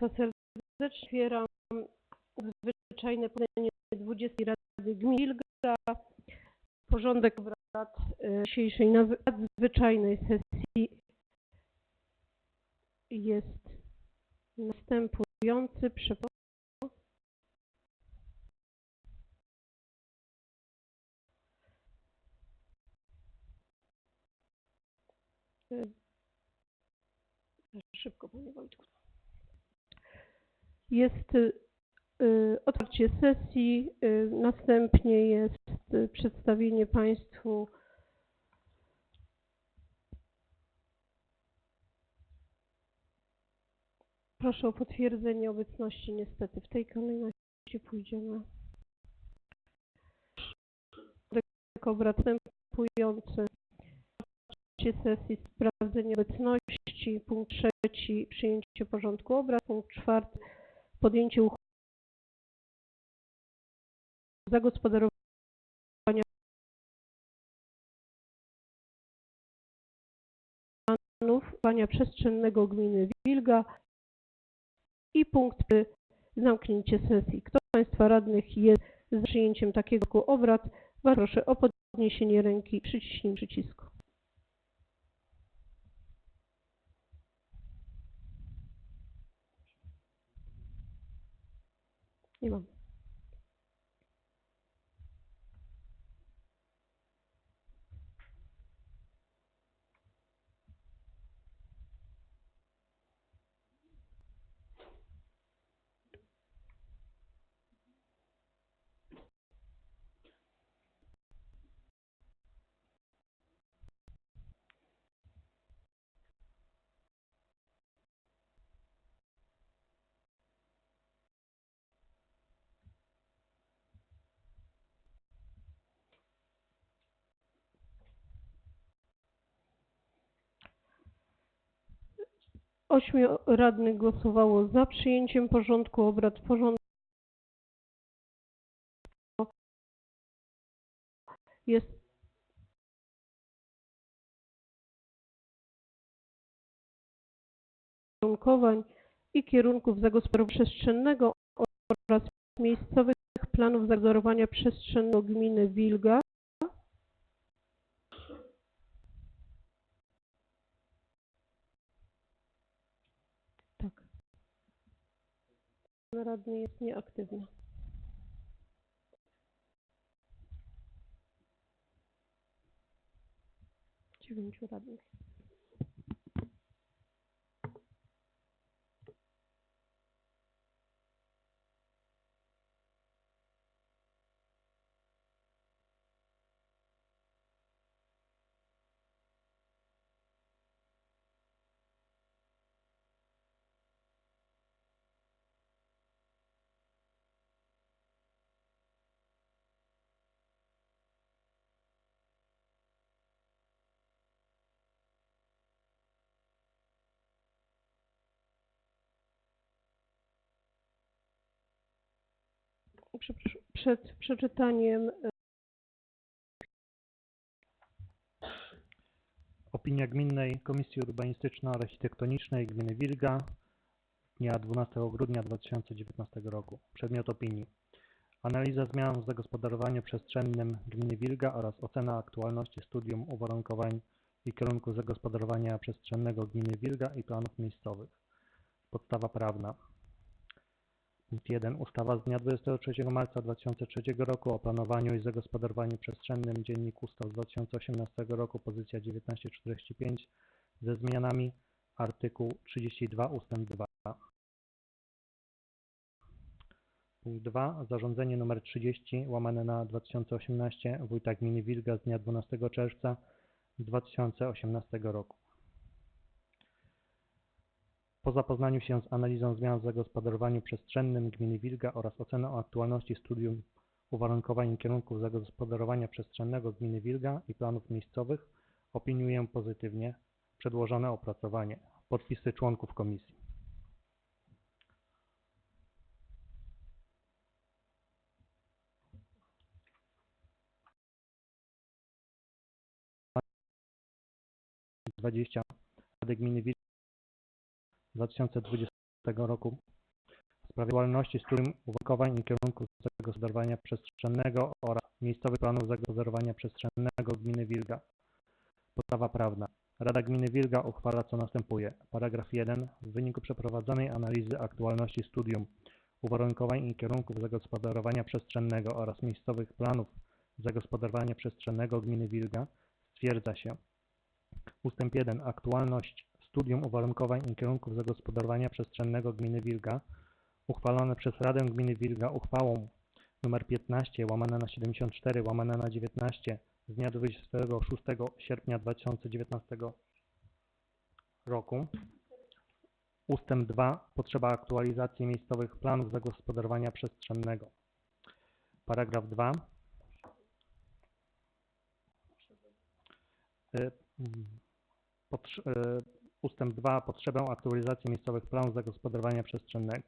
Państwa serdecznie. Otwieram zwyczajne posiedzenie 20 Rady Gmin Wilga. Porządek obrad e, dzisiejszej nadzwyczajnej sesji jest następujący. E, Szybko, panie Wojtku. Jest y, otwarcie sesji, y, następnie jest y, przedstawienie Państwu Proszę o potwierdzenie obecności. Niestety w tej kolejności pójdziemy. Porządek obrad następujący. Sesji, sprawdzenie obecności. Punkt trzeci, przyjęcie porządku obrad. Punkt czwarty, podjęcie uchwały zagospodarowania planowania przestrzennego gminy Wilga i punkt zamknięcie sesji. Kto z Państwa radnych jest za przyjęciem takiego obrad, proszę o podniesienie ręki i przyciśnięcie przycisku. 你们。Ośmiu radnych głosowało za przyjęciem porządku obrad. Porządek jest ukierunkowań i kierunków zagospodarowania przestrzennego oraz miejscowych planów zagospodarowania przestrzennego gminy Wilga. Radny jest nieaktywny. Dziewięciu radnych. Przed przeczytaniem e, Opinia Gminnej Komisji Urbanistyczno-Architektonicznej Gminy Wilga dnia 12 grudnia 2019 roku. Przedmiot opinii. Analiza zmian w zagospodarowaniu przestrzennym Gminy Wilga oraz ocena aktualności studium uwarunkowań i kierunku zagospodarowania przestrzennego Gminy Wilga i planów miejscowych. Podstawa prawna. Punkt 1. Ustawa z dnia 23 marca 2003 roku o planowaniu i zagospodarowaniu przestrzennym Dziennik Ustaw z 2018 roku pozycja 1945 ze zmianami artykuł 32 ust. 2. Punkt 2. Zarządzenie nr 30 łamane na 2018 Wójta Gminy Wilga z dnia 12 czerwca 2018 roku. Po zapoznaniu się z analizą zmian w zagospodarowaniu przestrzennym Gminy Wilga oraz oceną aktualności studium uwarunkowań kierunków zagospodarowania przestrzennego Gminy Wilga i planów miejscowych, opiniuję pozytywnie przedłożone opracowanie. Podpisy członków komisji. Rady Gminy Wilga 2020 roku w sprawie działalności studium uwarunkowań i kierunków zagospodarowania przestrzennego oraz miejscowych planów zagospodarowania przestrzennego gminy Wilga. Podstawa prawna. Rada Gminy Wilga uchwala co następuje. Paragraf 1. W wyniku przeprowadzonej analizy aktualności studium uwarunkowań i kierunków zagospodarowania przestrzennego oraz miejscowych planów zagospodarowania przestrzennego gminy Wilga stwierdza się Ustęp 1. Aktualność studium uwarunkowań i kierunków zagospodarowania przestrzennego gminy Wilga uchwalone przez Radę Gminy Wilga uchwałą nr 15 łamane na 74 łamane na 19 z dnia 26 sierpnia 2019 roku. Ustęp 2. Potrzeba aktualizacji miejscowych planów zagospodarowania przestrzennego. Paragraf 2. Y, mm, potrz- y, Ustęp 2. Potrzebę aktualizacji miejscowych planów zagospodarowania przestrzennego.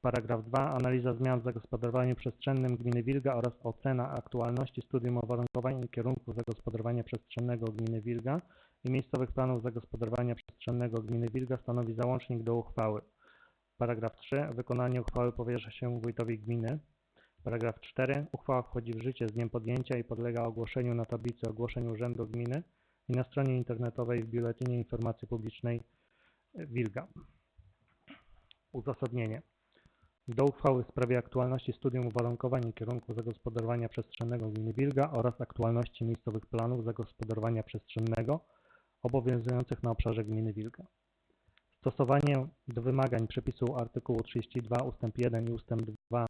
Paragraf 2. Analiza zmian w zagospodarowaniu przestrzennym gminy Wilga oraz ocena aktualności studium uwarunkowań i kierunków zagospodarowania przestrzennego gminy Wilga i miejscowych planów zagospodarowania przestrzennego gminy Wilga stanowi załącznik do uchwały. Paragraf 3. Wykonanie uchwały powierza się wójtowi gminy. Paragraf 4. Uchwała wchodzi w życie z dniem podjęcia i podlega ogłoszeniu na tablicy ogłoszeń Urzędu Gminy i na stronie internetowej w Biuletynie Informacji Publicznej e, Wilga. Uzasadnienie. Do uchwały w sprawie aktualności studium uwarunkowań i kierunku zagospodarowania przestrzennego gminy Wilga oraz aktualności miejscowych planów zagospodarowania przestrzennego obowiązujących na obszarze gminy Wilga. Stosowanie do wymagań przepisu artykułu 32 ust. 1 i ust. 2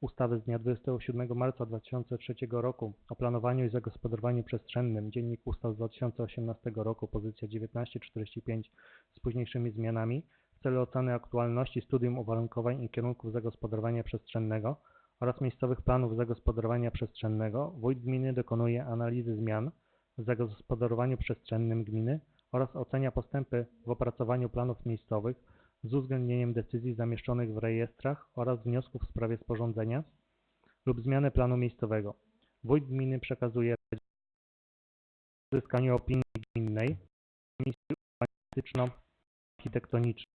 ustawy z dnia 27 marca 2003 roku o planowaniu i zagospodarowaniu przestrzennym, Dziennik Ustaw z 2018 roku, pozycja 1945 z późniejszymi zmianami, w celu oceny aktualności studium uwarunkowań i kierunków zagospodarowania przestrzennego oraz miejscowych planów zagospodarowania przestrzennego, wójt gminy dokonuje analizy zmian w zagospodarowaniu przestrzennym gminy oraz ocenia postępy w opracowaniu planów miejscowych z uwzględnieniem decyzji zamieszczonych w rejestrach oraz wniosków w sprawie sporządzenia lub zmiany planu miejscowego. Wójt gminy przekazuje Radzie uzyskaniu opinii gminnej Komisji Urbanistyczno-Architektonicznej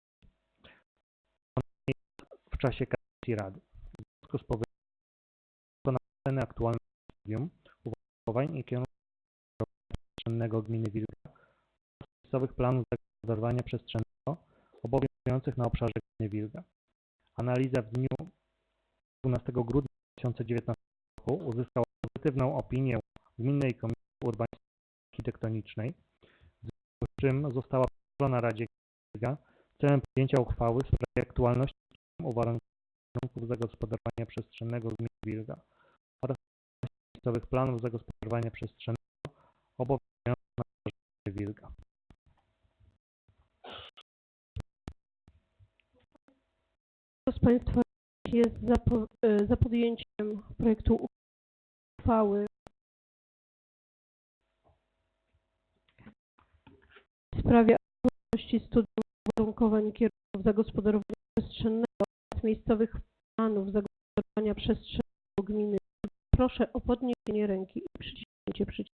w czasie kadencji Rady. W związku z powyższym aktualnego studium uwarunkowań i kierunków przestrzennego gminy Wilga oraz miejscowych planów zagospodarowania przestrzennego na obszarze gminy Wilga. Analiza w dniu 12 grudnia 2019 roku uzyskała pozytywną opinię Gminnej Komisji Urbanistyczno-Architektonicznej, w związku z czym została przedłożona Radzie Wilga celem podjęcia uchwały w sprawie aktualności uwarunkowań zagospodarowania przestrzennego gminy Wilga oraz miejscowych planów zagospodarowania przestrzennego obowiązujących na obszarze gminy Wilga. Kto z Państwa jest za, e, za podjęciem projektu uchwały w sprawie aktualności studium uwarunkowań i kierunków zagospodarowania przestrzennego oraz miejscowych planów zagospodarowania przestrzennego gminy. Proszę o podniesienie ręki i przyciśnięcie przycisku.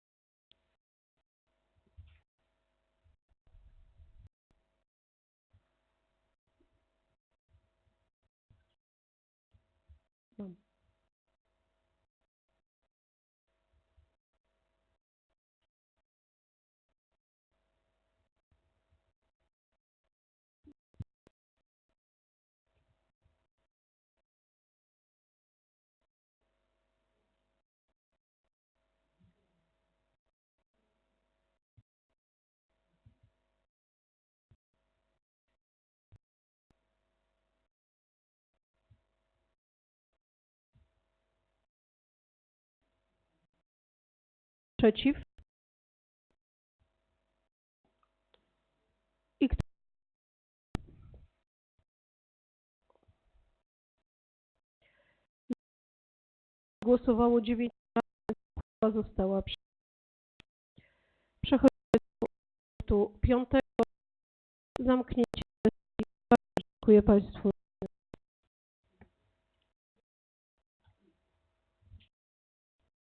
Przeciw? I kto? Głosowało 9 uchwała została przyjęta. Przechodzimy do punktu 5. Zamknięcie Dziękuję Państwu.